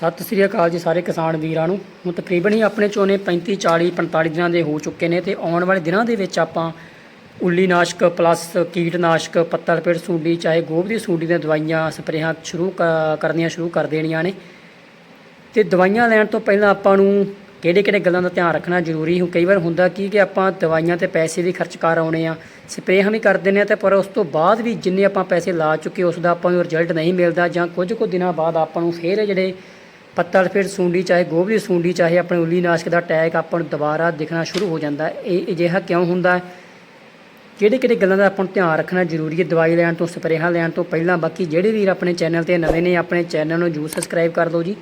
ਸਤਿ ਸ੍ਰੀ ਅਕਾਲ ਜੀ ਸਾਰੇ ਕਿਸਾਨ ਵੀਰਾਂ ਨੂੰ। ਹੁਣ ਤਕਰੀਬਨ ਹੀ ਆਪਣੇ ਝੋਨੇ 35 40 45 ਦਿਨਾਂ ਦੇ ਹੋ ਚੁੱਕੇ ਨੇ ਤੇ ਆਉਣ ਵਾਲੇ ਦਿਨਾਂ ਦੇ ਵਿੱਚ ਆਪਾਂ ਉੱਲੀਨਾਸ਼ਕ ਪਲੱਸ ਕੀਟਨਾਸ਼ਕ ਪੱਤਾ ਲਪੇਟ ਸੂਡੀ, ਚਾਹੇ ਗੋਭ ਦੀ ਸੂਡੀ ਦੀਆਂ ਦਵਾਈਆਂ, ਸਪਰੇਹਾਂ ਸ਼ੁਰੂ ਕ- ਕਰਨੀਆਂ ਸ਼ੁਰੂ ਕਰ ਦੇਣੀਆਂ ਨੇ। ਤੇ ਦਵਾਈਆਂ ਲੈਣ ਤੋਂ ਪਹਿਲਾਂ ਆਪਾਂ ਨੂੰ ਕਿਹੜੇ ਕਿਹੜੇ ਗੱਲਾਂ ਦਾ ਧਿਆਨ ਰੱਖਣਾ ਜ਼ਰੂਰੀ? ਹੋ ਕਈ ਵਾਰ ਹੁੰਦਾ ਕੀ ਕਿ ਆਪਾਂ ਦਵਾਈਆਂ ਤੇ ਪੈਸੇ ਵੀ ਖਰਚ ਕਰ ਆਉਣੇ ਆ, ਸਪਰੇਹਾਂ ਵੀ ਕਰ ਦਿੰਦੇ ਆ ਤੇ ਪਰ ਉਸ ਤੋਂ ਬਾਅਦ ਵੀ ਜਿੰਨੇ ਆਪਾਂ ਪੈਸੇ ਲਾ ਚੁੱਕੇ, ਉਸ ਦਾ ਆਪਾਂ ਨੂੰ ਰਿਜ਼ਲਟ ਨਹੀਂ ਮਿਲਦਾ ਜਾਂ ਕੁਝ ਕੁ ਦਿਨਾਂ ਬਾਅਦ ਆਪਾਂ ਨੂੰ ਫੇਰ ਜਿਹੜੇ ਪੱਤਲ ਫਿਰ ਸੁੰਡੀ ਚਾਹੇ ਗੋਭ ਦੀ ਸੂੰਡੀ ਚਾਹੇ ਆਪਣੇ ਉੱਲੀ ਨਾਸ਼ਕ ਦਾ ਟੈਗ ਆਪਾਂ ਨੂੰ ਦੁਬਾਰਾ ਦਿਖਣਾ ਸ਼ੁਰੂ ਹੋ ਜਾਂਦਾ ਹੈ। ਇਹ ਅਜਿਹਾ ਕਿਉਂ ਹੁੰਦਾ ਹੈ? ਕਿਹੜੇ ਕਿਹੜੇ ਗੱਲਾਂ ਦਾ ਆਪਾਂ ਨੂੰ ਧਿਆਨ ਰੱਖਣਾ ਜ਼ਰੂਰੀ ਹੈ? ਦਵਾਈ ਲੈਣ ਤੋਂ, ਸਪਰੇਹਾਂ ਲੈਣ ਤੋਂ ਪਹਿਲਾਂ ਬਾਕੀ ਜਿਹੜੇ ਵੀਰ ਆਪਣੇ ਚੈਨਲ ਤੇ ਨਵੇਂ ਨੇ, ਆਪਣੇ ਚੈਨਲ ਨੂੰ ਜਰੂਰ ਸਬਸਕ੍ਰਾਈਬ ਕਰ ਦਿਓ ਜੀ।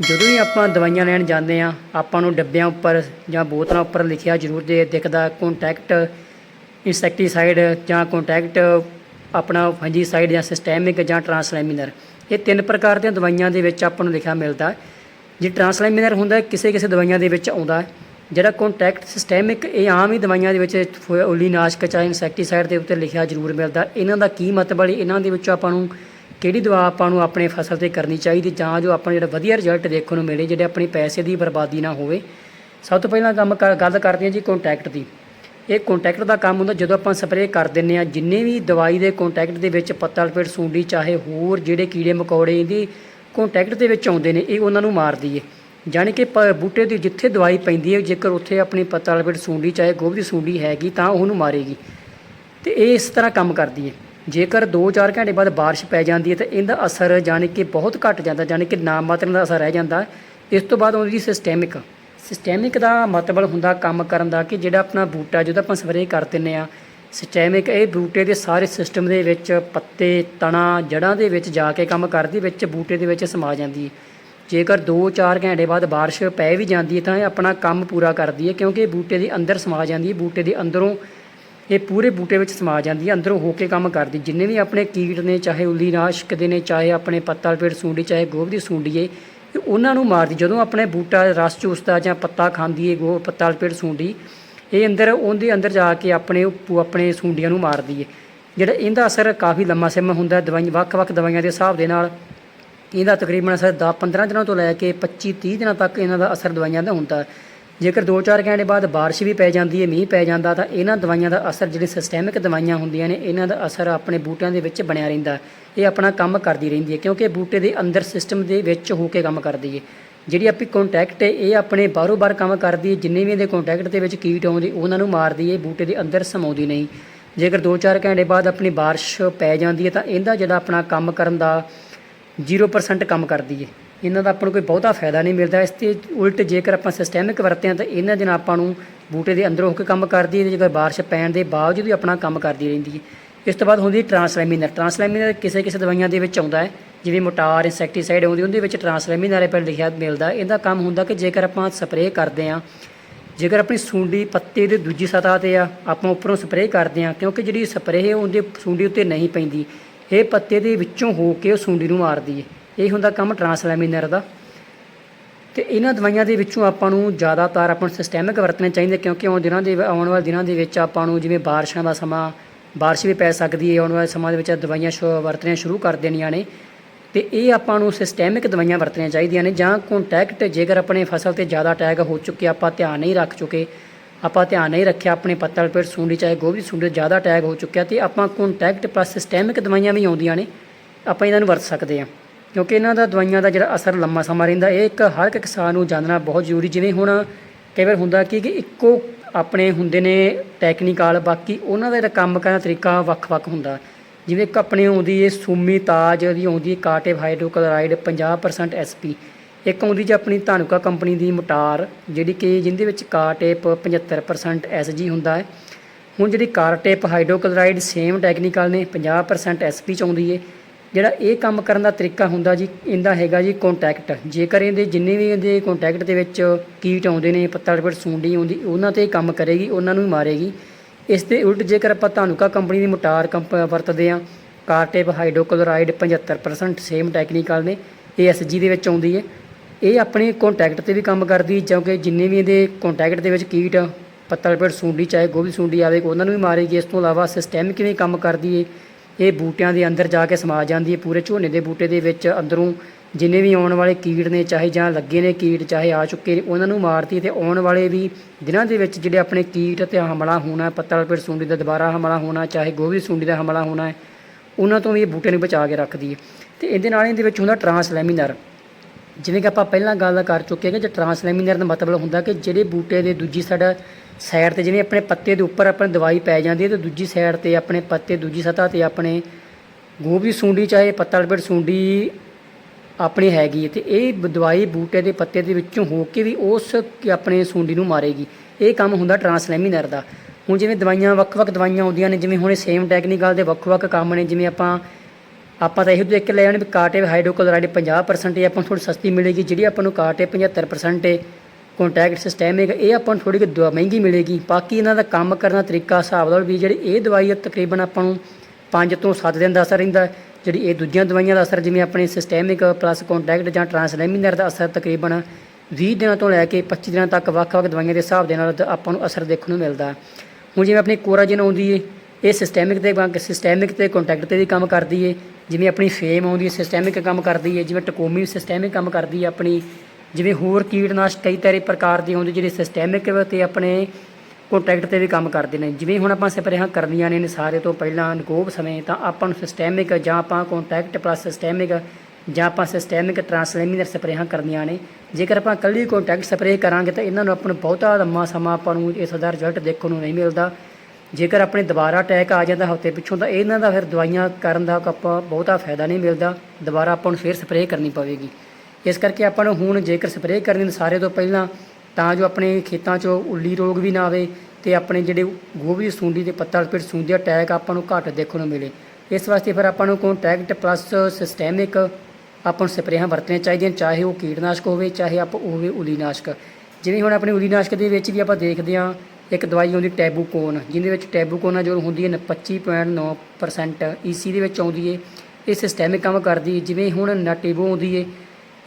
ਜਦੋਂ ਵੀ ਆਪਾਂ ਦਵਾਈਆਂ ਲੈਣ ਜਾਂਦੇ ਆ ਆਪਾਂ ਨੂੰ ਡੱਬਿਆਂ ਉੱਪਰ ਜਾਂ ਬੋਤਲਾਂ ਉੱਪਰ ਲਿਖਿਆ ਜ਼ਰੂਰ ਦੇ ਦਿਖਦਾ ਕੰਟੈਕਟ ਇਨਸੈਕਟੀਸਾਈਡ ਜਾਂ ਕੰਟੈਕਟ ਆਪਣਾ ਫੰਜੀਸਾਈਡ ਜਾਂ ਸਿਸਟੈਮਿਕ ਜਾਂ ਟ੍ਰਾਂਸਲੈਮਿਨਰ ਇਹ ਤਿੰਨ ਪ੍ਰਕਾਰ ਦੀਆਂ ਦਵਾਈਆਂ ਦੇ ਵਿੱਚ ਆਪਾਂ ਨੂੰ ਲਿਖਿਆ ਮਿਲਦਾ ਜੇ ਟ੍ਰਾਂਸਲੈਮਿਨਰ ਹੁੰਦਾ ਕਿਸੇ ਕਿਸੇ ਦਵਾਈਆਂ ਦੇ ਵਿੱਚ ਆਉਂਦਾ ਜਿਹੜਾ ਕੰਟੈਕਟ ਸਿਸਟੈਮਿਕ ਇਹ ਆਮ ਹੀ ਦਵਾਈਆਂ ਦੇ ਵਿੱਚ ਫ- ਉੱਲੀਨਾਸ਼ਕ ਚਾਹੇ ਇਨਸੈਕਟੀਸਾਈਡ ਦੇ ਉੱਤੇ ਲਿਖਿਆ ਜ਼ਰੂਰ ਮਿਲਦਾ ਇਹਨਾਂ ਦਾ ਕੀ ਮਤਲਬ ਹੈ? ਇਹਨਾਂ ਦੇ ਵਿੱਚੋਂ ਆਪਾਂ ਨੂੰ ਕਿਹੜੀ ਦਵਾ ਆਪਾਂ ਨੂੰ ਆਪਣੇ ਫਸਲ ਤੇ ਕਰਨੀ ਚਾਹੀਦੀ ਜਾਂ ਜੋ ਆਪਾਂ ਨੂੰ ਜਿਹੜਾ ਵਧੀਆ ਰਿਜ਼ਲਟ ਦੇਖਣ ਨੂੰ ਮਿਲੇ, ਜਿਹੜੇ ਆਪਣੀ ਪੈਸੇ ਦੀ ਬਰਬਾਦੀ ਨਾ ਹੋਵੇ। ਸਭ ਤੋਂ ਪਹਿਲਾਂ ਕੰਮ ਕਰ- ਗੱਲ ਕਰਦੇ ਹਾਂ ਜੀ ਕੰਟੈਕਟ ਦੀ। ਇਹ ਕੰਟੈਕਟ ਦਾ ਕੰਮ ਹੁੰਦਾ, ਜਦੋਂ ਆਪਾਂ ਸਪਰੇਅ ਕਰ ਦਿੰਨੇ ਆ ਜਿੰਨੇ ਵੀ ਦਵਾਈ ਦੇ ਕੰਟੈਕਟ ਦੇ ਵਿੱਚ ਪੱਤਾ, ਲਪੇਟ, ਸੁੰਡੀ, ਚਾਹੇ ਹੋਰ ਜਿਹੜੇ ਕੀੜੇ ਮਕੌੜੇ ਇਹਦੀ ਕੰਟੈਕਟ ਦੇ ਵਿੱਚ ਆਉਂਦੇ ਨੇ, ਇਹ ਉਹਨਾਂ ਨੂੰ ਮਾਰਦੀ ਏ ਜਾਣੀ ਕਿ ਪ- ਬੂਟੇ ਦੀ ਜਿੱਥੇ ਦਵਾਈ ਪੈਂਦੀ ਹੈ, ਜੇਕਰ ਉੱਥੇ ਆਪਣੀ ਪੱਤਾ, ਲਪੇਟ, ਸੁੰਡੀ, ਚਾਹੇ ਗੋਭ ਦੀ ਸੁੰਡੀ ਹੈਗੀ, ਤਾਂ ਉਹਨੂੰ ਮਾਰੇਗੀ। ਤੇ ਇਹ ਇਸ ਤਰ੍ਹਾਂ ਕੰਮ ਕਰਦੀ ਹੈ। ਜੇਕਰ 2-4 ਘੰਟੇ ਬਾਅਦ ਬਾਰਿਸ਼ ਪੈ ਜਾਂਦੀ ਹੈ, ਤਾਂ ਇਹਦਾ ਅਸਰ ਜਾਣੀ ਕਿ ਬਹੁਤ ਘਟ ਜਾਂਦਾ, ਜਾਣੀ ਕਿ ਨਾਮ ਮਾਤਰ ਦਾ ਅਸਰ ਰਹਿ ਜਾਂਦਾ। ਇਸ ਤੋਂ ਬਾਅਦ ਆਉਂਦੀ ਸਿਸਟੈਮਿਕ ਸਿਸਟੈਮਿਕ ਦਾ ਮਤਲਬ ਹੁੰਦਾ ਕੰਮ ਕਰਨ ਦਾ ਕਿ ਜਿਹੜਾ ਆਪਣਾ ਬੂਟਾ ਜਦੋਂ ਆਪਾਂ ਸਪਰੇਅ ਕਰ ਦਿੰਨੇ ਆ ਸਿਸਟੈਮਿਕ ਇਹ ਬੂਟੇ ਦੇ ਸਾਰੇ ਸਿਸਟਮ ਦੇ ਵਿੱਚ ਪੱਤੇ, ਤਣਾ ਜੜਾਂ ਦੇ ਵਿੱਚ ਜਾ ਕੇ ਕੰਮ ਕਰਦੀ, ਵਿੱਚ ਬੂਟੇ ਦੇ ਵਿੱਚ ਸਮਾ ਜਾਂਦੀ ਹੈ। ਜੇਕਰ 2-4 ਘੰਟੇ ਬਾਅਦ ਬਾਰਿਸ਼ ਪੈ ਵੀ ਜਾਂਦੀ ਹੈ, ਤਾਂ ਇਹ ਆਪਣਾ ਕੰਮ ਪੂਰਾ ਕਰਦੀ ਹੈ, ਕਿਉਂਕਿ ਇਹ ਬੂਟੇ ਦੇ ਅੰਦਰ ਸਮਾ ਜਾਂਦੀ ਹੈ, ਬੂਟੇ ਦੇ ਅੰਦਰੋਂ ਇਹ ਪੂਰੇ ਬੂਟੇ ਵਿੱਚ ਸਮਾ ਜਾਂਦੀ ਹੈ, ਅੰਦਰੋਂ ਹੋ ਕੇ ਕੰਮ ਕਰਦੀ ਜਿੰਨੇ ਵੀ ਆਪਣੇ ਕੀਟ ਨੇ, ਚਾਹੇ ਉੱਲੀ ਨਾਸ਼ਕ ਦੇ ਨੇ, ਚਾਹੇ ਆਪਣੇ ਪੱਤਲ ਪੇੜ ਸੂੰਡੀ, ਚਾਹੇ ਗੋਭ ਦੀ ਸੁੰਡੀ ਏ ਇਹ ਉਹਨਾਂ ਨੂੰ ਮਾਰਦੀ, ਜਦੋਂ ਆਪਣੇ ਬੂਟਾ ਰਸ ਚੂਸਦਾ ਜਾਂ ਪੱਤਾ ਖਾਂਦੀ ਏ ਗੋ ਪੱਤਾ ਲਪੇਟ ਸੁੰਡੀ ਇਹ ਅੰਦਰ, ਉਹਦੇ ਅੰਦਰ ਜਾ ਕੇ ਆਪਣੇ ਉਹ- ਆਪਣੇ ਸੁੰਡੀਆਂ ਨੂੰ ਮਾਰਦੀ ਏ। ਜਿਹੜਾ ਇਹਦਾ ਅਸਰ ਕਾਫੀ ਲੰਮਾ ਸਮਾਂ ਹੁੰਦਾ ਦਵਾਈਆਂ ਵੱਖ-ਵੱਖ ਦਵਾਈਆਂ ਦੇ ਹਿਸਾਬ ਦੇ ਨਾਲ, ਇਹਦਾ ਤਕਰੀਬਨ ਅਸਰ 10 15 ਦਿਨਾਂ ਤੋਂ ਲੈ ਕੇ 25 30 ਦਿਨਾਂ ਤੱਕ ਇਹਨਾਂ ਦਾ ਅਸਰ ਦਵਾਈਆਂ ਦਾ ਹੁੰਦਾ ਜੇਕਰ 2-4 ਘੰਟੇ ਬਾਅਦ ਬਾਰਿਸ਼ ਵੀ ਪੈ ਜਾਂਦੀ ਹੈ, ਮੀਂਹ ਪੈ ਜਾਂਦਾ, ਤਾਂ ਇਹਨਾਂ ਦਵਾਈਆਂ ਦਾ ਅਸਰ ਜਿਹੜੇ ਸਿਸਟੈਮਿਕ ਦਵਾਈਆਂ ਹੁੰਦੀਆਂ ਨੇ, ਇਹਨਾਂ ਦਾ ਅਸਰ ਆਪਣੇ ਬੂਟਿਆਂ ਦੇ ਵਿੱਚ ਬਣਿਆ ਰਹਿੰਦਾ ਇਹ ਆਪਣਾ ਕੰਮ ਕਰਦੀ ਰਹਿੰਦੀ ਹੈ, ਕਿਉਂਕਿ ਬੂਟੇ ਦੇ ਅੰਦਰ ਸਿਸਟਮ ਦੇ ਵਿੱਚ ਹੋ ਕੇ ਕੰਮ ਕਰਦੀ ਹੈ। ਜਿਹੜੀ ਆਪਣੀ ਕੰਟੈਕਟ ਹੈ, ਇਹ ਆਪਣੇ ਬਾਹਰੋਂ ਬਾਹਰ ਕੰਮ ਕਰਦੀ ਹੈ, ਜਿੰਨੇ ਵੀ ਇਹਦੇ ਕੰਟੈਕਟ ਦੇ ਵਿੱਚ ਕੀਟ ਆਉਂਦੇ, ਉਹਨਾਂ ਨੂੰ ਮਾਰਦੀ ਹੈ ਬੂਟੇ ਦੇ ਅੰਦਰ ਸਮਾਉਂਦੀ ਨਹੀਂ। ਜੇਕਰ 2-4 ਘੰਟੇ ਬਾਅਦ ਆਪਣੀ ਬਾਰਿਸ਼ ਪੈ ਜਾਂਦੀ ਹੈ, ਤਾਂ ਇਹਦਾ ਜਿਹੜਾ ਆਪਣਾ ਕੰਮ ਕਰਨ ਦਾ 0% ਕੰਮ ਕਰਦੀ ਹੈ। ਇਹਨਾਂ ਦਾ ਆਪਾਂ ਨੂੰ ਕੋਈ ਬਹੁਤਾ ਫਾਇਦਾ ਨਹੀਂ ਮਿਲਦਾ। ਇਸ ਤੇ ਉਲਟ ਜੇਕਰ ਆਪਾਂ ਸਿਸਟੈਮਿਕ ਵਰਤਦੇ ਹਾਂ ਤਾਂ ਇਹਨਾਂ ਦੇ ਨਾਲ ਆਪਾਂ ਨੂੰ ਬੂਟੇ ਦੇ ਅੰਦਰ ਹੋ ਕੇ ਕੰਮ ਕਰਦੀ ਹੈ ਤੇ ਜੇਕਰ ਬਾਰਿਸ਼ ਪੈਣ ਦੇ ਬਾਵਜੂਦ ਵੀ ਆਪਣਾ ਕੰਮ ਕਰਦੀ ਰਹਿੰਦੀ ਹੈ। ਇਸ ਤੋਂ ਬਾਅਦ ਹੁੰਦੀ ਟ੍ਰਾਂਸਲੈਮਿਨਰ ਟ੍ਰਾਂਸਲੈਮਿਨਰ ਕਿਸੇ ਕਿਸੇ ਦਵਾਈਆਂ ਦੇ ਵਿੱਚ ਆਉਂਦਾ ਹੈ, ਜਿਵੇਂ ਮੋਟਾਰ ਇਨਸੈਕਟੀਸਾਈਡ ਆਉਂਦੀ ਉਹਦੇ ਵਿੱਚ ਟ੍ਰਾਂਸਲੈਮਿਨਰ ਪਰ ਲਿਖਿਆ ਮਿਲਦਾ। ਇਹਦਾ ਕੰਮ ਹੁੰਦਾ ਕਿ ਜੇਕਰ ਆਪਾਂ ਸਪਰੇਅ ਕਰਦੇ ਹਾਂ, ਜੇਕਰ ਆਪਣੀ ਸੁੰਡੀ ਪੱਤੇ ਦੇ ਦੂਜੀ ਸਤ੍ਹਾ ਤੇ ਆ, ਆਪਾਂ ਉੱਪਰੋਂ ਸਪਰੇਅ ਕਰਦੇ ਆ ਕਿਉਂਕਿ ਜਿਹੜੀ ਸਪਰੇਅ ਉਹਦੇ ਸੁੰਡੀ ਉੱਤੇ ਨਹੀਂ ਪੈਂਦੀ। ਇਹ ਪੱਤੇ ਦੇ ਵਿੱਚੋਂ ਹੋ ਕੇ ਉਹ ਸੁੰਡੀ ਨੂੰ ਮਾਰਦੀ ਹੈ। ਇਹ ਹੁੰਦਾ ਕੰਮ ਟ੍ਰਾਂਸਲੈਮਿਨਰ ਦਾ। ਤੇ ਇਹਨਾਂ ਦਵਾਈਆਂ ਦੇ ਵਿੱਚੋਂ ਆਪਾਂ ਨੂੰ ਜ਼ਿਆਦਾਤਰ ਆਪਾਂ ਨੂੰ ਸਿਸਟੈਮਿਕ ਵਰਤਣੇ ਚਾਹੀਦੇ ਕਿਉਂਕਿ ਆਉਣ ਦਿਨਾਂ ਦੇ, ਆਉਣ ਵਾਲੇ ਦਿਨਾਂ ਦੇ ਵਿੱਚ ਆਪਾਂ ਨੂੰ ਜਿਵੇਂ ਬਾਰਿਸ਼ਾਂ ਦਾ ਸਮਾਂ, ਬਾਰਿਸ਼ ਵੀ ਪੈ ਸਕਦੀ ਹੈ, ਆਉਣ ਵਾਲੇ ਸਮਾਂ ਦੇ ਵਿੱਚ ਦਵਾਈਆਂ ਸ਼ੁ- ਵਰਤਣੀਆਂ ਸ਼ੁਰੂ ਕਰ ਦੇਣੀਆਂ ਨੇ। ਤੇ ਇਹ ਆਪਾਂ ਨੂੰ ਸਿਸਟੈਮਿਕ ਦਵਾਈਆਂ ਵਰਤਣੀਆਂ ਚਾਹੀਦੀਆਂ ਨੇ ਜਾਂ ਕੰਟੈਕਟ ਜੇਕਰ ਆਪਣੇ ਫਸਲ ਤੇ ਜ਼ਿਆਦਾ ਅਟੈਕ ਹੋ ਚੁੱਕੇ, ਆਪਾਂ ਧਿਆਨ ਨਹੀਂ ਰੱਖ ਚੁੱਕੇ, ਆਪਾਂ ਧਿਆਨ ਨਹੀਂ ਰੱਖਿਆ, ਆਪਣੇ ਪੱਤਲ ਪੇਟ ਸੁੰਡੀ ਚਾਹੇ ਗੋਭੀ ਸੁੰਡੀ ਜ਼ਿਆਦਾ ਅਟੈਕ ਹੋ ਚੁੱਕਿਆ ਤੇ ਆਪਾਂ ਕੰਟੈਕਟ ਪਲੱਸ ਸਿਸਟੈਮਿਕ ਦਵਾਈਆਂ ਵੀ ਆਉਂਦੀਆਂ ਨੇ, ਆਪਾਂ ਇਹਨਾਂ ਨੂੰ ਵਰਤ ਸਕਦੇ ਹਾਂ। ਕਿਉਂਕਿ ਇਹਨਾਂ ਦਾ ਦਵਾਈਆਂ ਦਾ ਜਿਹੜਾ ਅਸਰ ਲੰਮਾ ਸਮਾਂ ਰਹਿੰਦਾ, ਇਹ ਇੱਕ ਹਰ ਇੱਕ ਕਿਸਾਨ ਨੂੰ ਜਾਣਨਾ ਬਹੁਤ ਜ਼ਰੂਰੀ। ਜਿਵੇਂ ਹੁਣ ਕਈ ਵਾਰ ਹੁੰਦਾ ਕਿ ਕਿ ਇੱਕੋ ਆਪਣੇ ਹੁੰਦੇ ਨੇ ਟੈਕਨੀਕਲ ਬਾਕੀ ਉਹਨਾਂ ਦਾ ਜਿਹੜਾ ਕੰਮ ਕਰਨ ਦਾ ਤਰੀਕਾ ਵੱਖ-ਵੱਖ ਹੁੰਦਾ। ਜਿਵੇਂ ਇੱਕ ਆਪਣੇ ਆਉਂਦੀ ਹੈ ਸੂਮੀ ਤਾਜ ਦੀ ਆਉਂਦੀ ਹੈ ਕਾਟੇਵ ਹਾਈਡਰੋਕਲੋਰਾਈਡ 50% ਐਸਪੀ ਇੱਕ ਆਉਂਦੀ ਜੀ ਆਪਣੀ ਧਾਨੁਕਾ ਕੰਪਨੀ ਦੀ ਮੋਟਾਰ, ਜਿਹੜੀ ਕਿ ਜਿੰਦੇ ਵਿੱਚ ਕਾਟੇਪ 75% ਐਸਜੀ ਹੁੰਦਾ ਹੈ ਹੁਣ ਜਿਹੜੀ ਕਾਰਟੇਪ ਹਾਈਡਰੋਕਲੋਰਾਈਡ ਸੇਮ ਟੈਕਨੀਕਲ ਨੇ 50% ਐਸਪੀ ਚ ਆਉਂਦੀ ਹੈ ਜਿਹੜਾ ਇਹ ਕੰਮ ਕਰਨ ਦਾ ਤਰੀਕਾ ਹੁੰਦਾ ਜੀ, ਇਹਦਾ ਹੈਗਾ ਜੀ ਕੰਟੈਕਟ ਜੇਕਰ ਇਹਦੇ ਜਿੰਨੇ ਵੀ ਇਹਦੇ ਕੰਟੈਕਟ ਦੇ ਵਿੱਚ ਕੀਟ ਆਉਂਦੇ ਨੇ ਪੱਤਾ ਲਪੇਟ ਸੁੰਡੀ ਆਉਂਦੀ, ਉਹਨਾਂ ਤੇ ਕੰਮ ਕਰੇਗੀ, ਉਹਨਾਂ ਨੂੰ ਹੀ ਮਾਰੇਗੀ। ਇਸ ਦੇ ਉਲਟ ਜੇਕਰ ਆਪਾਂ ਧਾਨੁਕਾ ਕੰਪਨੀ ਦੀ ਮੋਟਾਰ ਕੰਪ, ਵਰਤਦੇ ਆ ਕਾਰਟੇਪ, ਹਾਈਡਰੋਕਲੋਰਾਈਡ 75% ਸੇਮ ਟੈਕਨੀਕਲ ਨੇ, ਇਹ ਐਸਜੀ ਦੇ ਵਿੱਚ ਆਉਂਦੀ ਹੈ। ਇਹ ਆਪਣੇ ਕੰਟੈਕਟ ਤੇ ਵੀ ਕੰਮ ਕਰਦੀ ਕਿਉਂਕਿ ਜਿੰਨੇ ਵੀ ਇਹਦੇ ਕੰਟੈਕਟ ਦੇ ਵਿੱਚ ਕੀਟ ਪੱਤਾ ਲਪੇਟ ਸੁੰਡੀ, ਚਾਹੇ ਗੋਭੀ ਸੁੰਡੀ ਆਵੇ, ਉਹਨਾਂ ਨੂੰ ਵੀ ਮਾਰੇਗੀ। ਇਸ ਤੋਂ ਇਲਾਵਾ ਸਿਸਟੈਮਿਕ ਵੀ ਕੰਮ ਕਰਦੀ ਹੈ। ਇਹ ਬੂਟਿਆਂ ਦੇ ਅੰਦਰ ਜਾ ਕੇ ਸਮਾ ਜਾਂਦੀ ਹੈ। ਪੂਰੇ ਝੋਨੇ ਦੇ ਬੂਟੇ ਦੇ ਵਿੱਚ ਅੰਦਰੋਂ ਜਿੰਨੇ ਵੀ ਆਉਣ ਵਾਲੇ ਕੀੜ ਨੇ ਚਾਹੇ ਜਾਂ ਲੱਗੇ ਨੇ ਕੀੜ ਚਾਹੇ ਆ ਚੁੱਕੇ ਨੇ ਉਹਨਾਂ ਨੂੰ ਮਾਰਤੀ ਤੇ ਆਉਣ ਵਾਲੇ ਵੀ ਦਿਨਾਂ ਦੇ ਵਿੱਚ ਜਿਹੜੇ ਆਪਣੇ ਕੀਟ ਤੇ ਹਮਲਾ ਹੋਣਾ ਹੈ, ਪੱਤਲ ਪੇੜ ਸੁੰਡੀ ਦਾ ਦੁਬਾਰਾ ਹਮਲਾ ਹੋਣਾ ਚਾਹੇ ਗੋਭੀ ਸੁੰਡੀ ਦਾ ਹਮਲਾ ਹੋਣਾ ਹੈ ਉਹਨਾਂ ਤੋਂ ਵੀ ਇਹ ਬੂਟੇ ਨੂੰ ਬਚਾ ਕੇ ਰੱਖਦੀ ਹੈ। ਤੇ ਇਹਦੇ ਨਾਲ ਇਹਦੇ ਵਿੱਚ ਹੁੰਦਾ ਟਰਾਂਸਲੈਮੀਨਰ। ਜਿਵੇਂ ਕਿ ਆਪਾਂ ਪਹਿਲਾਂ ਗੱਲ ਕਰ ਚੁੱਕੇ ਹਾਂ ਕਿ ਜੇ ਟਰਾਂਸਲੈਮੀਨਰ ਦਾ ਮਤਲਬ ਹੁੰਦਾ ਕਿ ਜਿਹੜੇ ਬੂਟੇ ਦੇ ਦੂਜੀ ਸਾਈਡ ਸਾਈਡ ਤੇ ਜਿਵੇਂ ਆਪਣੇ ਪੱਤੇ ਦੇ ਉੱਪਰ ਆਪਣੇ ਦਵਾਈ ਪੈ ਜਾਂਦੀ ਹੈ ਤੇ ਦੂਜੀ ਸਾਈਡ ਤੇ ਆਪਣੇ ਪੱਤੇ, ਦੂਜੀ ਸਤ੍ਹਾ ਤੇ ਆਪਣੇ ਗੋਭੀ ਸੁੰਡੀ, ਚਾਹੇ ਪੱਤਾ ਪੇੜ ਸੁੰਡੀ ਆਪਣੀ ਹੈਗੀ ਹੈ ਤੇ ਇਹ ਦਵਾਈ ਬੂਟੇ ਦੇ ਪੱਤੇ ਦੇ ਵਿੱਚੋਂ ਹੋ ਕੇ ਵੀ ਉਸ ਆਪਣੇ ਸੁੰਡੀ ਨੂੰ ਮਾਰੇਗੀ। ਇਹ ਕੰਮ ਹੁੰਦਾ ਟਰਾਂਸਲੈਮੀਨਰ ਦਾ। ਹੁਣ ਜਿਵੇਂ ਦਵਾਈਆਂ, ਵੱਖ-ਵੱਖ ਦਵਾਈਆਂ ਆਉਂਦੀਆਂ ਨੇ, ਜਿਵੇਂ ਹੁਣ ਸੇਮ ਟੈਕਨੀਕਲ ਦੇ ਵੱਖ-ਵੱਖ ਕੰਮ ਨੇ, ਜਿਵੇਂ ਆਪਾਂ ਆਪਾਂ ਤਾਂ ਇਹੋ ਦੇਖ ਕੇ ਲੈ ਆਣੇ ਵੀ ਕਾਟੇ ਹਾਈਡਰੋਕਲੋਰਾਈਡ 50% ਇਹ ਆਪਾਂ ਨੂੰ ਥੋੜੀ ਸਸਤੀ ਮਿਲੇਗੀ, ਜਿਹੜੀ ਆਪਾਂ ਨੂੰ ਕਾਟੇ 75% ਹੈ। ਕੰਟੈਕਟ ਸਿਸਟਮ ਹੈਗਾ, ਇਹ ਆਪਾਂ ਨੂੰ ਥੋੜੀ ਜਿਹੀ ਮਹਿੰਗੀ ਮਿਲੇਗੀ। ਬਾਕੀ ਇਹਨਾਂ ਦਾ ਕੰਮ ਕਰਨ ਦਾ ਤਰੀਕਾ ਹਿਸਾਬ ਨਾਲ ਵੀ ਜਿਹੜੀ ਇਹ ਦਵਾਈ ਹੈ ਤਕਰੀਬਨ ਆਪਾਂ ਨੂੰ 5 ਤੋਂ 7 ਦਿਨ ਦਾ ਅਸਰ ਰਹਿੰਦਾ। ਜਿਹੜੀ ਇਹ ਦੂਜੀਆਂ ਦਵਾਈਆਂ ਦਾ ਅਸਰ, ਜਿਵੇਂ ਆਪਣੇ ਸਿਸਟੈਮਿਕ ਪਲੱਸ ਕੰਟੈਕਟ ਜਾਂ ਟਰਾਂਸਲੈਮੀਨਰ ਦਾ ਅਸਰ ਤਕਰੀਬਨ 20 ਦਿਨਾਂ ਤੋਂ ਲੈ ਕੇ 25 ਦਿਨਾਂ ਤੱਕ ਵੱਖ-ਵੱਖ ਦਵਾਈਆਂ ਦੇ ਹਿਸਾਬ ਦੇ ਨਾਲ ਆਪਾਂ ਨੂੰ ਅਸਰ ਦੇਖਣ ਨੂੰ ਮਿਲਦਾ। ਹੁਣ ਜਿਵੇਂ ਆਪਣੀ ਕੋਰਾਜਨ ਆਉਂਦੀ ਏ, ਇਹ ਸਿਸਟੈਮਿਕ ਤੇ ਸਿਸਟੈਮਿਕ ਤੇ ਕੰਟੈਕਟ ਤੇ ਵੀ ਕੰਮ ਕਰਦੀ ਏ। ਜਿਵੇਂ ਆਪਣੀ ਫੇਮ ਆਉਂਦੀ ਹੈ ਸਿਸਟੈਮਿਕ ਕੰਮ ਕਰਦੀ ਏ। ਜਿਵੇਂ ਟਕੋਮੀ ਸਿਸਟੈਮਿਕ ਕੰਮ ਕਰਦੀ ਹੈ ਆਪਣੀ। ਜਿਵੇਂ ਹੋਰ ਕੀਟਨਾਸ਼ਕ ਕਈ ਤਰ੍ਹਾਂ ਪ੍ਰਕਾਰ ਦੀ ਆਉਂਦੀ ਜਿਹੜੇ ਸਿਸਟੈਮਿਕ ਤੇ ਆਪਣੇ ਕੰਟੈਕਟ ਤੇ ਵੀ ਕੰਮ ਕਰਦੇ ਨੇ। ਜਿਵੇਂ ਹੁਣ ਆਪਾਂ ਸਪਰੇਹਾਂ ਕਰਨੀਆਂ ਨੇ ਸਾਰੇ ਤੋਂ ਪਹਿਲਾਂ ਨਕੋਬ ਸਮੇਂ, ਤਾਂ ਆਪਾਂ ਨੂੰ ਸਿਸਟੈਮਿਕ ਜਾਂ ਆਪਾਂ ਕੰਟੈਕਟ ਪਲੱਸ ਸਿਸਟੈਮਿਕ ਜਾਂ ਆਪਾਂ ਸਿਸਟੈਮਿਕ ਟਰਾਂਸਲੈਮੀਨਰ ਸਪਰੇਹਾਂ ਕਰਨੀਆਂ ਨੇ। ਜੇਕਰ ਆਪਾਂ ਕੱਲੀ ਕੰਟੈਕਟ ਸਪਰੇਅ ਕਰਾਂਗੇ ਤਾਂ ਇਹਨਾਂ ਨੂੰ ਆਪਾਂ ਨੂੰ ਬਹੁਤਾ ਲੰਮਾ ਸਮਾਂ ਆਪਾਂ ਨੂੰ ਇਸ ਦਾ ਰਿਜ਼ਲਟ ਦੇਖਣ ਨੂੰ ਨਹੀਂ ਮਿਲਦਾ। ਜੇਕਰ ਆਪਣੇ ਦੁਬਾਰਾ ਅਟੈਕ ਆ ਜਾਂਦਾ ਹਫ਼ਤੇ ਪਿੱਛੋਂ, ਤਾਂ ਇਹਨਾਂ ਦਾ ਫਿਰ ਦਵਾਈਆਂ ਕਰਨ ਦਾ ਆਪਾਂ ਬਹੁਤਾ ਫਾਇਦਾ ਨਹੀਂ ਮਿਲਦਾ। ਦੁਬਾਰਾ ਆਪਾਂ ਨੂੰ ਫਿਰ ਸਪਰੇਅ ਕਰਨੀ ਪਵੇਗੀ। ਇਸ ਕਰਕੇ ਆਪਾਂ ਨੂੰ ਹੁਣ ਜੇਕਰ ਸਪਰੇਅ ਕਰਨੀ ਤਾਂ ਸਾਰੇ ਤੋਂ ਪਹਿਲਾਂ ਤਾਂ ਜੋ ਆਪਣੇ ਖੇਤਾਂ 'ਚੋਂ ਉੱਲੀ ਰੋਗ ਵੀ ਨਾ ਆਵੇ ਤੇ ਆਪਣੇ ਜਿਹੜੇ ਗੋਭੀ ਸੁੰਡੀ ਦੇ ਪੱਤਾ ਪੇਟ ਸੁੰਡੀ ਅਟੈਕ ਆਪਾਂ ਨੂੰ ਘੱਟ ਦੇਖਣ ਨੂੰ ਮਿਲੇ। ਇਸ ਵਾਸਤੇ ਫਿਰ ਆਪਾਂ ਨੂੰ ਕੰਟੈਕਟ ਪਲੱਸ ਸਿਸਟੈਮਿਕ ਆਪਾਂ ਨੂੰ ਸਪਰੇਹਾਂ ਵਰਤਣੀਆਂ ਚਾਹੀਦੀਆਂ, ਚਾਹੇ ਉਹ ਕੀਟਨਾਸ਼ਕ ਹੋਵੇ, ਚਾਹੇ ਆਪਾਂ ਉਹ ਹੋਵੇ ਉਲੀਨਾਸ਼ਕ। ਜਿਵੇਂ ਹੁਣ ਆਪਣੇ ਉਲੀਨਾਸ਼ਕ ਦੇ ਵਿੱਚ ਵੀ ਆਪਾਂ ਦੇਖਦੇ ਹਾਂ, ਇੱਕ ਦਵਾਈ ਆਉਂਦੀ ਟੈਬੂਕੋਨ, ਜਿਹਦੇ ਵਿੱਚ ਟੈਬੂਕੋਨਾ ਜੋ ਹੁੰਦੀ ਹੈ 25.9% ਈਸੀ ਦੇ ਵਿੱਚ ਆਉਂਦੀ ਹੈ ਇਹ ਸਿਸਟੈਮਿਕ ਕੰਮ ਕਰਦੀ ਹੈ ਜਿਵੇਂ ਹੁਣ ਨਟੇਬੋ ਆਉਂਦੀ ਹੈ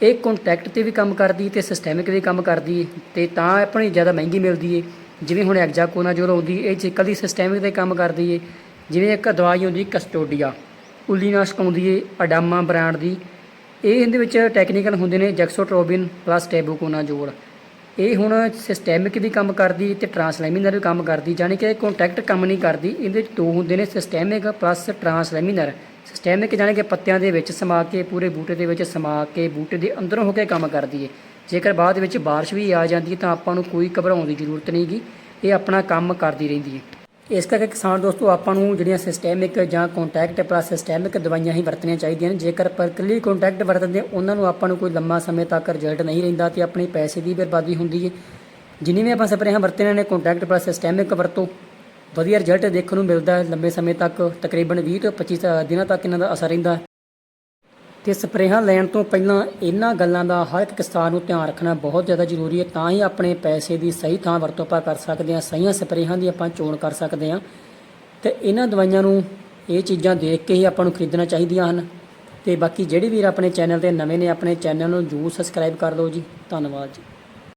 ਇਹ ਕੰਟੈਕਟ ਤੇ ਵੀ ਕੰਮ ਕਰਦੀ ਹੈ ਤੇ ਸਿਸਟੈਮਿਕ ਵੀ ਕੰਮ ਕਰਦੀ ਹੈ ਤੇ ਤਾਂ ਆਪਣੀ ਜ਼ਿਆਦਾ ਮਹਿੰਗੀ ਮਿਲਦੀ ਹੈ ਜਿਵੇਂ ਹੁਣ ਐਗਜ਼ਾਕੋਨਾ ਜੋ ਆਉਂਦੀ, ਇਹ ਚ ਦੀ ਸਿਸਟੈਮਿਕ ਤੇ ਕੰਮ ਕਰਦੀ ਹੈ ਜਿਵੇਂ ਇੱਕ ਦਵਾਈ ਆਉਂਦੀ ਕਸਟੋਡੀਆ ਉਲੀਨਾਸ਼ਕ ਆਉਂਦੀ ਹੈ ਅਡਾਮਾ ਬ੍ਰਾਂਡ ਦੀ। ਇਹ ਇਹਦੇ ਵਿੱਚ ਟੈਕਨੀਕਲ ਹੁੰਦੇ ਨੇ ਜੈਕਸੋਟ੍ਰੋਬਿਨ ਪਲੱਸ ਟੈਬੂਕੋਨਾ ਜੋੜ ਇਹ ਹੁਣ ਸਿਸਟੈਮਿਕ ਵੀ ਕੰਮ ਕਰਦੀ ਤੇ ਟਰਾਂਸਲੈਮੀਨਰ ਵੀ ਕੰਮ ਕਰਦੀ, ਜਾਣੀ ਕਿ ਕੰਟੈਕਟ ਕੰਮ ਨਹੀਂ ਕਰਦੀ। ਇਹਦੇ ਵਿੱਚ ਦੋ ਹੁੰਦੇ ਨੇ ਸਿਸਟੈਮਿਕ ਪਲੱਸ ਟਰਾਂਸਲੈਮੀਨਰ ਸਿਸਟੈਮਿਕ ਜਾਣੀ ਕਿ ਪੱਤਿਆਂ ਦੇ ਵਿੱਚ ਸਮਾ ਕੇ, ਪੂਰੇ ਬੂਟੇ ਦੇ ਵਿੱਚ ਸਮਾ ਕੇ, ਬੂਟੇ ਦੇ ਅੰਦਰੋਂ ਹੋ ਕੇ ਕੰਮ ਕਰਦੀ ਹੈ ਜੇਕਰ ਬਾਅਦ ਵਿੱਚ ਬਾਰਿਸ਼ ਵੀ ਆ ਜਾਂਦੀ ਹੈ ਤਾਂ ਆਪਾਂ ਨੂੰ ਕੋਈ ਘਬਰਾਉਣ ਦੀ ਜ਼ਰੂਰਤ ਨਹੀਂਗੀ ਇਹ ਆਪਣਾ ਕੰਮ ਕਰਦੀ ਰਹਿੰਦੀ ਹੈ ਇਸ ਕਰਕੇ ਕਿਸਾਨ ਦੋਸਤੋ, ਆਪਾਂ ਨੂੰ ਜਿਹੜੀਆਂ ਸਿਸਟੈਮਿਕ ਜਾਂ ਕੰਟੈਕਟ ਪਲੱਸ ਸਿਸਟੈਮਿਕ ਦਵਾਈਆਂ ਹੀ ਵਰਤਣੀਆਂ ਚਾਹੀਦੀਆਂ ਨੇ। ਜੇਕਰ ਪਰ ਇਕੱਲੀ ਕੰਟੈਕਟ ਵਰਤਦੇ ਉਹਨਾਂ ਨੂੰ ਆਪਾਂ ਨੂੰ ਕੋਈ ਲੰਮਾ ਸਮੇਂ ਤੱਕ ਰਿਜ਼ਲਟ ਨਹੀਂ ਰਹਿੰਦਾ ਤੇ ਆਪਣੇ ਪੈਸੇ ਦੀ ਬਰਬਾਦੀ ਹੁੰਦੀ ਹੈ ਜਿੰਨੀ ਵੀ ਆਪਾਂ ਸਪਰੇਹਾਂ ਵਰਤਣੀਆਂ ਨੇ ਕੰਟੈਕਟ ਪਲੱਸ ਸਿਸਟੈਮਿਕ ਵਰਤੋ ਵਧੀਆ ਰਿਜ਼ਲਟ ਦੇਖਣ ਨੂੰ ਮਿਲਦਾ ਹੈ। ਲੰਬੇ ਸਮੇਂ ਤੱਕ, ਤਕਰੀਬਨ 20 ਤੋਂ 25 ਦਿਨਾਂ ਤੱਕ ਇਹਨਾਂ ਦਾ ਅਸਰ ਰਹਿੰਦਾ ਹੈ। ਤੇ ਸਪਰੇਹਾਂ ਲੈਣ ਤੋਂ ਪਹਿਲਾਂ ਇਹਨਾਂ ਗੱਲਾਂ ਦਾ ਹਰ ਇੱਕ ਕਿਸਾਨ ਨੂੰ ਧਿਆਨ ਰੱਖਣਾ ਬਹੁਤ ਜ਼ਿਆਦਾ ਜ਼ਰੂਰੀ ਹੈ। ਤਾਂ ਹੀ ਆਪਣੇ ਪੈਸੇ ਦੀ ਸਹੀ ਥਾਂ ਵਰਤੋਂ ਆਪਾਂ ਕਰ ਸਕਦੇ ਹਾਂ, ਸਹੀਆਂ ਸਪਰੇਹਾਂ ਦੀ ਆਪਾਂ ਚੋਣ ਕਰ ਸਕਦੇ ਹਾਂ। ਤੇ ਇਹਨਾਂ ਦਵਾਈਆਂ ਨੂੰ ਇਹ ਚੀਜ਼ਾਂ ਦੇਖ ਕੇ ਹੀ ਆਪਾਂ ਨੂੰ ਖਰੀਦਣਾ ਚਾਹੀਦੀਆਂ ਹਨ। ਤੇ ਬਾਕੀ ਜਿਹੜੇ ਵੀਰ ਆਪਣੇ ਚੈਨਲ ਤੇ ਨਵੇਂ ਨੇ, ਆਪਣੇ ਚੈਨਲ ਨੂੰ ਜਰੂਰ ਸਬਸਕ੍ਰਾਈਬ ਕਰ ਲਓ ਜੀ। ਧੰਨਵਾਦ ਜੀ।